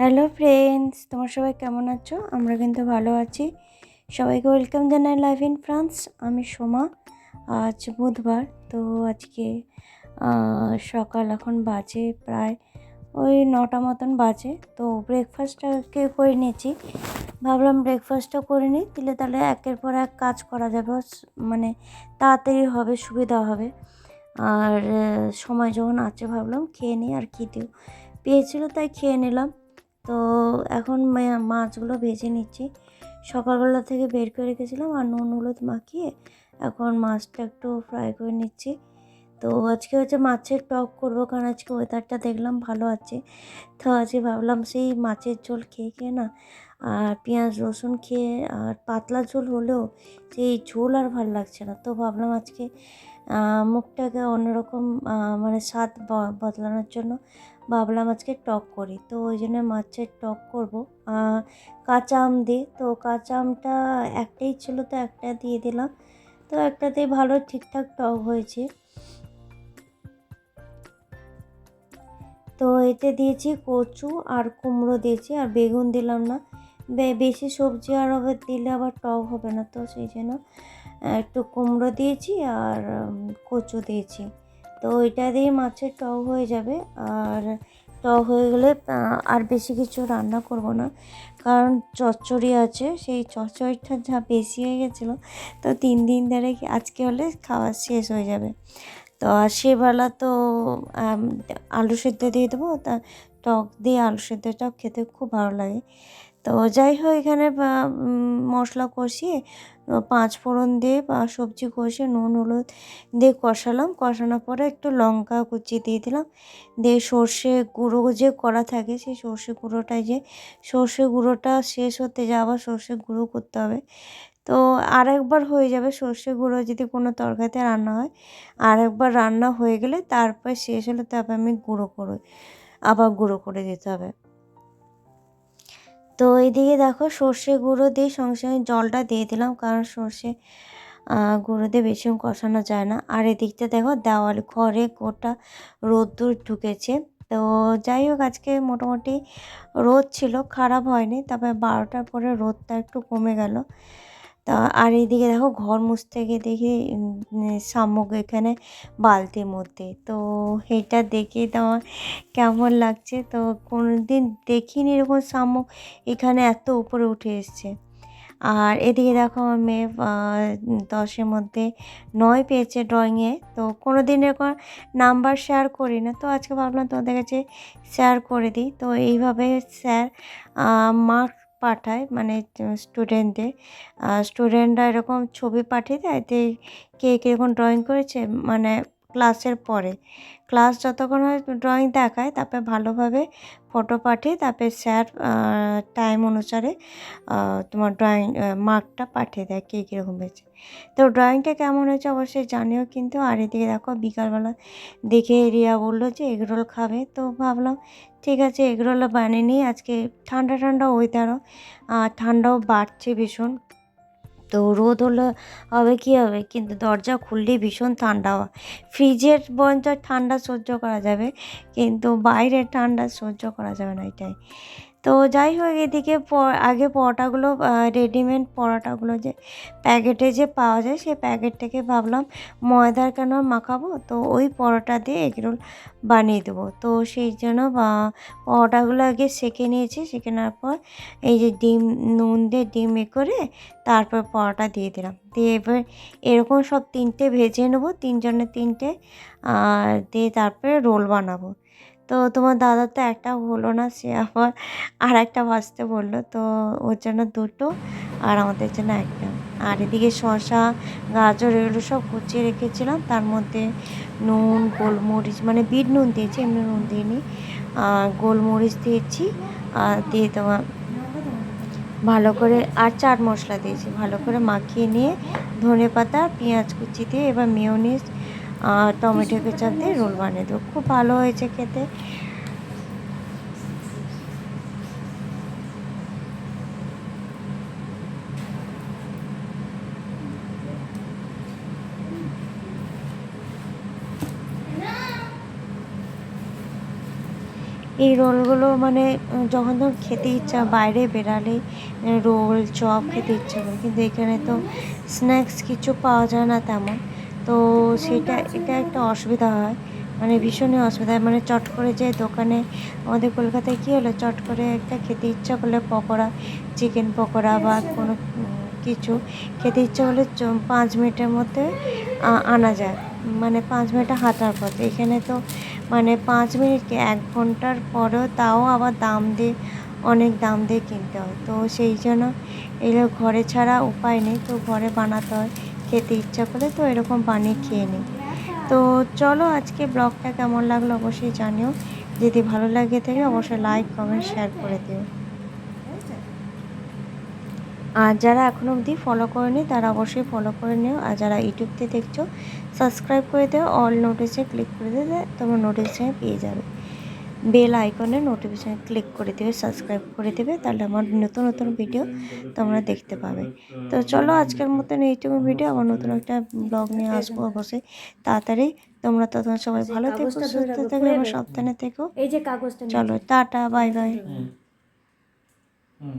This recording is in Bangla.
হ্যালো ফ্রেন্ডস, তোমার সবাই কেমন আছো? আমরা কিন্তু ভালো আছি। সবাইকে ওয়েলকাম জানাই লাইভ ইন ফ্রান্স। আমি সোমা, আজ বুধবার। তো আজকে সকাল এখন বাজে প্রায় ওই নটা মতন বাজে। তো ব্রেকফাস্টটাকে করে নিয়েছি। ভাবলাম ব্রেকফাস্টটা করে নিই, দিলে তাহলে একের পর এক কাজ করা যাবে। মানে তাড়াতাড়ি হবে, সুবিধা হবে। আর সময় যখন আছে ভাবলাম খেয়ে নিই। আর খিদেও পেয়েছিল, তাই খেয়ে নিলাম। তো এখন মাছগুলো ভেজে নিচ্ছি। সকালবেলা থেকে বের করে রেখেছিলাম আর নুন, হলুদ মাখিয়ে এখন মাছটা একটু ফ্রাই করে নিচ্ছি। তো আজকে হচ্ছে মাছের টক করব কারণ আজকে ওয়েদারটা দেখলাম ভালো আছে। তো আজকে ভাবলাম সেই মাছের ঝোল খেয়ে খেয়ে না আর পেঁয়াজ, রসুন খেয়ে আর পাতলা ঝোল হলেও সেই ঝোল আর ভালো লাগছে না। তো ভাবলাম আজকে মুখটাকে অন্যরকম মানে স্বাদ বদলানোর জন্য ভাবলাম আজকে টক করি। তো ওই জন্য মাছের টক করব। কাঁচা আম দিয়ে। তো কাঁচা আমটা একটাই ছিল তো একটা দিয়ে দিলাম। তো একটাতেই ভালো ঠিকঠাক টক হয়েছে। তো এতে দিয়েছি কচু আর কুমড়ো দিয়েছি। আর বেগুন দিলাম না। বেশি সবজি আর দিলে আবার টক হবে না। তো সেই জন্য একটু কুমড়ো দিয়েছি আর কচু দিয়েছি। তো এটা দিয়ে মাছের টক হয়ে যাবে। আর টক হয়ে গেলে আর বেশি কিছু রান্না করব না। কারণ চচ্চড়ি আছে, সেই চচ্চড়িটা যা বেশি হয়ে গেছিল, তো তিন দিন ধরে আজকে হলে খাওয়া শেষ হয়ে যাবে। তো আর সেবেলা তো আলু সেদ্ধ দিয়ে দেবো। তা টক দিয়ে আলু সেদ্ধটা খেতে খুব ভালো লাগে। তো যাই হোক এখানে মশলা কষিয়ে পাঁচ ফোড়ন দিয়ে বা, সবজি কষিয়ে, নুন, হলুদ দিয়ে কষালাম। কষানোর পরে একটু লঙ্কা কুচি দিয়ে দিলাম। দিয়ে সর্ষে গুঁড়ো যে করা থাকে, সেই সর্ষে গুঁড়োটাই যে, সর্ষে গুঁড়োটা শেষ হতে যায় আবার সর্ষে গুঁড়ো করতে হবে। তো আরেকবার হয়ে যাবে সর্ষে গুঁড়ো যদি কোনো তরকারিতে রান্না হয়। আরেকবার রান্না হয়ে গেলে তারপর শেষ হলে তারপর আমি গুঁড়ো করে, আবার গুঁড়ো করে দিতে হবে। তো এইদিকে দেখো সর্ষে গুঁড়ো দিয়ে সঙ্গে সঙ্গে জলটা দিয়ে দিলাম, কারণ সর্ষে গুঁড়ো দিয়ে বেশি কষানো যায় না। আর এদিকটা দেখো দেওয়াল ঘরে গোটা রোদ্দুর ঢুকেছে। তো যাই হোক, আজকে মোটামুটি রোদ ছিল, খারাপ হয়নি তারপরে বারোটার পরে রোদটা একটু কমে গেল। তা আর এইদিকে দেখো ঘর মুছতে গিয়ে দেখি শামুক এখানে বালতির মধ্যে। তো এটা দেখে তো আমার কেমন লাগছে। তো কোনো দিন দেখিনি এরকম শামুক এখানে এত উপরে উঠে এসছে। আর এদিকে দেখো আমার মেয়ে দশের মধ্যে নয় পেয়েছে ড্রয়িংয়ে তো কোনো দিন এরকম নাম্বার শেয়ার করি না তো আজকে ভাবলাম তোমাদের কাছে শেয়ার করে দিই। তো এইভাবে স্যার মার্ক পাঠায় মানে স্টুডেন্টদের স্টুডেন্টরা এরকম ছবি পাঠিয়ে দেয় যে কে কীরকম ড্রয়িং করেছে মানে ক্লাসের পরে। ক্লাস যতক্ষণ হয় ড্রয়িং দেখায়, তারপরে ভালোভাবে ফটো পাঠিয়ে, তারপরে স্যার টাইম অনুসারে তোমার ড্রয়িং মার্কটা পাঠিয়ে দেয় কে কীরকম হয়েছে। তো ড্রয়িংটা কেমন হয়েছে অবশ্যই জানিও কিন্তু। আর এদিকে দেখো বিকালবেলা দেখে রিয়া বলল যে, এগরোল খাবে। তো ভাবলাম, ঠিক আছে এগরোলও বানিয়ে নিই। আজকে ঠান্ডা ঠান্ডা ওয়েদারও ঠান্ডাও বাড়ছে ভীষণ। তো রোদ হলে, হবে কী হবে? কিন্তু দরজা খুললেই ভীষণ ঠান্ডা হয় ফ্রিজের বরঞ্চ ঠান্ডা সহ্য করা যাবে, কিন্তু বাইরের ঠান্ডা সহ্য করা যাবে না এটাই। তো যাই হোক, এদিকে আগে পরোটাগুলো রেডিমেড পরোটাগুলো যে প্যাকেটে যে পাওয়া যায়, সেই প্যাকেট থেকে ভাবলাম ময়দার কেন মাখাবো? তো ওই পরোটা দিয়ে এগরোল বানিয়ে দেবো। তো সেই জন্য পরোটাগুলো আগে সেঁকে নিয়েছি, সেঁকে নেওয়ার পর এই যে ডিম, নুন দিয়ে ডিম এ করে তারপর পরোটা দিয়ে দিলাম। দিয়ে এবার এরকম সব তিনটে ভেজে নেব তিনজনের তিনটে দিয়ে তারপরে রোল বানাবো। তো তোমার দাদা তো একটা হলো না, সে আবার আর একটা ভাজতে বলল। তো ওর জন্য দুটো আর আমাদের জন্য একটা। আর এদিকে শশা গাজর এগুলো সব কুচিয়ে রেখেছিলাম। তার মধ্যে নুন, গোলমরিচ মানে বিট নুন দিয়েছি, এমনি নুন দিইনি। গোলমরিচ দিয়েছি আর দিয়ে তোমার ভালো করে আর চাট মশলা দিয়েছি। ভালো করে মাখিয়ে নিয়ে ধনে পাতা, পেঁয়াজ কুচি দিয়ে, এবার মেয়োনিজ টমেটো কেচাপ দিয়ে রোল বানিয়ে দেবো। খুব ভালো হয়েছে খেতে। এই রোলগুলো মানে যখন তখন খেতে ইচ্ছা, বাইরে বেরালে, রোল, চপ খেতে ইচ্ছা করে, কিন্তু এখানে তো স্ন্যাক্স কিছু পাওয়া যায় না তেমন। তো সেটা, এটা একটা অসুবিধা হয়। মানে ভীষণই অসুবিধা। মানে চট করে যে দোকানে আমাদের কলকাতায় কী হলো? চট করে একটা খেতে ইচ্ছা করলে পকোড়া, চিকেন পকোড়া বা কোনো কিছু খেতে ইচ্ছা চ- পাঁচ মিনিটের মধ্যে আনা যায়। মানে পাঁচ মিনিটে হাঁটার পথে। এখানে তো মানে পাঁচ মিনিট কি, এক ঘণ্টার পরেও তাও আবার দাম দিয়ে, অনেক দাম দিয়ে কিনতে হয়। তো সেই জন্য এগুলো ঘরে ছাড়া উপায় নেই। তো ঘরে বানাতে হয়। খেতে ইচ্ছা করে, তো এরকম বানিয়ে খেয়ে নিই। তো চলো আজকে ব্লগটা কেমন লাগল অবশ্যই জানিও। যদি ভালো লাগে থাকে, অবশ্যই লাইক কমেন্ট শেয়ার করে দিও। আর যারা এখনও অবধি ফলো করেনি, তারা অবশ্যই ফলো করে নিও। আর যারা ইউটিউবতে দেখছ সাবস্ক্রাইব করে দিও। অল নোটিসে ক্লিক করে দিলে তোমরা নোটিফিকেশান পেয়ে যাবে। বেল আইকনে নোটিফিকেশান ক্লিক করে দেবে সাবস্ক্রাইব করে দেবে তাহলে আমার নতুন নতুন ভিডিও তোমরা দেখতে পাবে। তো চলো আজকের মতন এইটুকু ভিডিও আবার নতুন একটা ব্লগ নিয়ে আসব অবশ্যই। তাড়াতাড়ি তোমরা তখন সবাই ভালো থেকো সুস্থ থেকো এবং সাবধানে থেকো। এই যে কাগজটা চলো টাটা বাই বাই হুম।